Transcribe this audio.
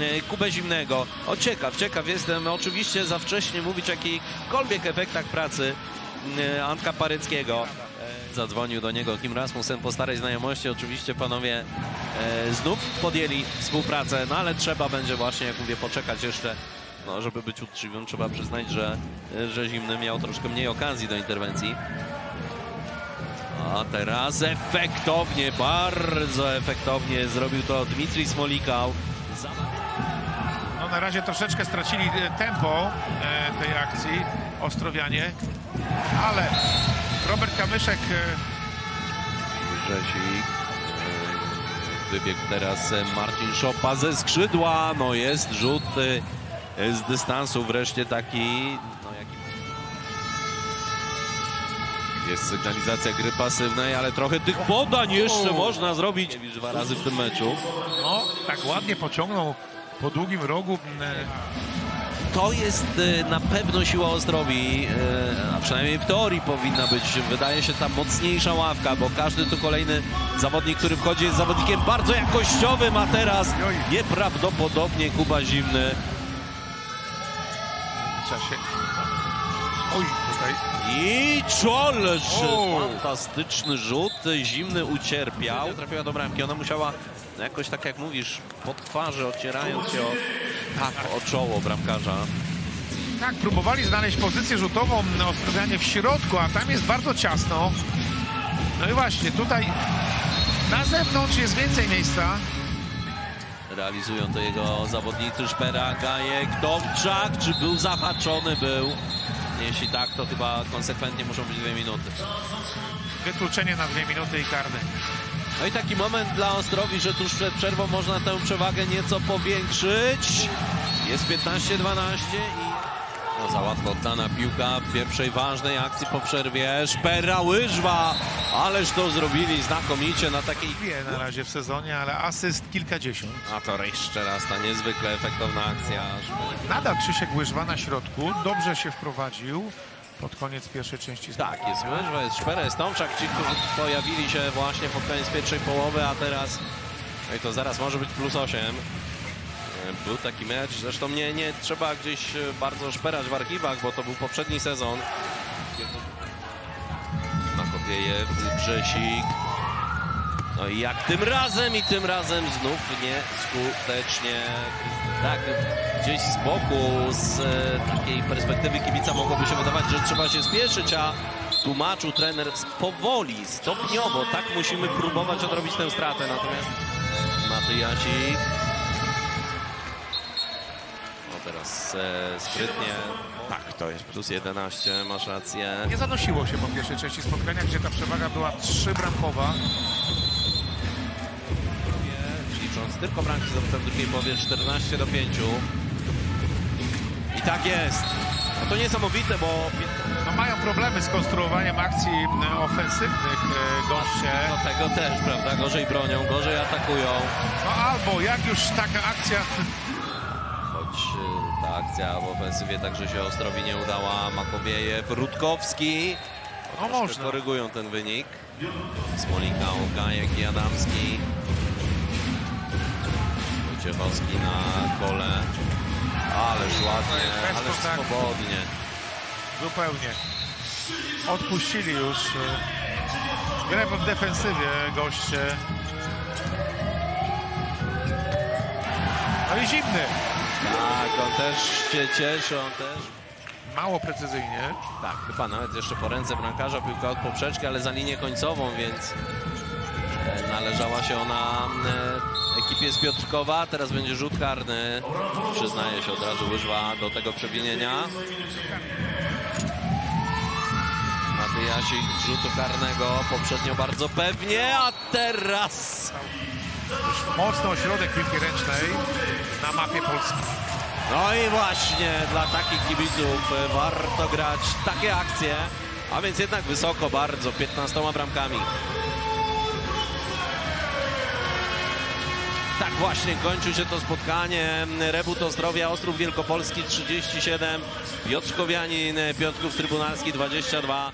e, Kubę Zimnego. O ciekaw, ciekaw jestem. Oczywiście za wcześnie mówić o jakichkolwiek efektach pracy e, Antka Paryckiego. E, Zadzwonił do niego Kim Rasmussen po starej znajomości. Oczywiście panowie e, znów podjęli współpracę, no ale trzeba będzie właśnie, jak mówię, poczekać jeszcze, no, żeby być uczciwym. Trzeba przyznać, że, że Zimny miał troszkę mniej okazji do interwencji. A teraz efektownie, bardzo efektownie zrobił to Dmitrij Smolikał. No na razie troszeczkę stracili e, tempo e, tej akcji Ostrowianie, ale Robert Kamyszek e, Grzesik. e, Wybiegł teraz Marcin Szopa ze skrzydła. No jest rzut z dystansu wreszcie taki. No jaki... Jest sygnalizacja gry pasywnej, ale trochę tych podań jeszcze można zrobić dwa razy w tym meczu. no, tak ładnie pociągnął po długim rogu. e, To jest e, na pewno siła Ostrowi, e, a przynajmniej w teorii powinna być. Wydaje się ta mocniejsza ławka, bo każdy tu kolejny zawodnik, który wchodzi jest zawodnikiem bardzo jakościowym, a teraz nieprawdopodobnie Kuba Zimny. Oj, tutaj. I Czolesz! O. Fantastyczny rzut, Zimny ucierpiał. Trafiła do bramki, ona musiała jakoś tak jak mówisz, po twarzy ocierając się o, tak, o czoło bramkarza. Tak, próbowali znaleźć pozycję rzutową na Ostrowianie w środku, a tam jest bardzo ciasno. No i właśnie, tutaj na zewnątrz jest więcej miejsca. Realizują to jego zawodnicy Szpera, Gajek, Tomczak. Czy był zahaczony? Był. Jeśli tak, to chyba konsekwentnie muszą być dwie minuty. Wykluczenie na dwie minuty i karny. No i taki moment dla Ostrowi, że tuż przed przerwą można tę przewagę nieco powiększyć. Jest 15-12 i no, za łatwo oddana piłka w pierwszej ważnej akcji po przerwie. Szpera, łyżwa, ależ to zrobili znakomicie na takiej... Dwie na razie w sezonie, ale asyst kilkadziesiąt. A to jeszcze raz ta niezwykle efektowna akcja. Nadal Krzysiek Łyżwa na środku. Dobrze się wprowadził pod koniec pierwszej części. Tak, jest Łyżwa, jest Szpera, jest Tomczak, ci, którzy pojawili się właśnie pod koniec pierwszej połowy, a teraz, no i to zaraz może być plus 8. Był taki mecz, zresztą nie, nie trzeba gdzieś e, bardzo szperać w archiwach, bo to był poprzedni sezon. Makowiejew, Grzesik. No i jak tym razem i tym razem znów nieskutecznie. Tak, gdzieś z boku, z e, takiej perspektywy kibica mogłoby się wydawać, że trzeba się spieszyć, a tłumaczył trener powoli, stopniowo, tak musimy próbować odrobić tę stratę. Natomiast Matyjasik no teraz e, sprytnie. Tak, to jest plus 11, masz rację. Nie zanosiło się po pierwszej części spotkania, gdzie ta przewaga była trzybramkowa. Licząc tylko bramki zdobyte w drugiej połowie 14 do 5. I tak jest. No to niesamowite, bo No mają problemy z konstruowaniem akcji e, ofensywnych e, goście. do tego też, prawda, gorzej bronią, gorzej atakują. No albo jak już taka akcja Choć y, ta akcja w ofensywie także się Ostrowi nie udała. Makowiejew, Rutkowski. No można. Korygują ten wynik. Smolikał, Gajek i Adamski. Wojciechowski na kole. Ależ ładnie, ależ swobodnie. zupełnie odpuścili już e, grę w defensywie goście. No i zimny. Tak, on też się cieszy, on też. Mało precyzyjnie. Tak, chyba nawet jeszcze po ręce bramkarza piłka od poprzeczki, ale za linię końcową, więc e, należała się ona e, ekipie z Piotrkowa. Teraz będzie rzut karny. Przyznaje się od razu Łyżwa do tego przewinienia. Matyjasik rzutu karnego poprzednio bardzo pewnie, a teraz Już mocno ośrodek piłki ręcznej na mapie Polski. No i właśnie dla takich kibiców warto grać takie akcje, a więc jednak wysoko bardzo, 15 bramkami. Tak właśnie kończy się to spotkanie. Rebut Ostrowia, Ostrów Wielkopolski 37, Piotrkowianin, Piotrków Trybunalski 22.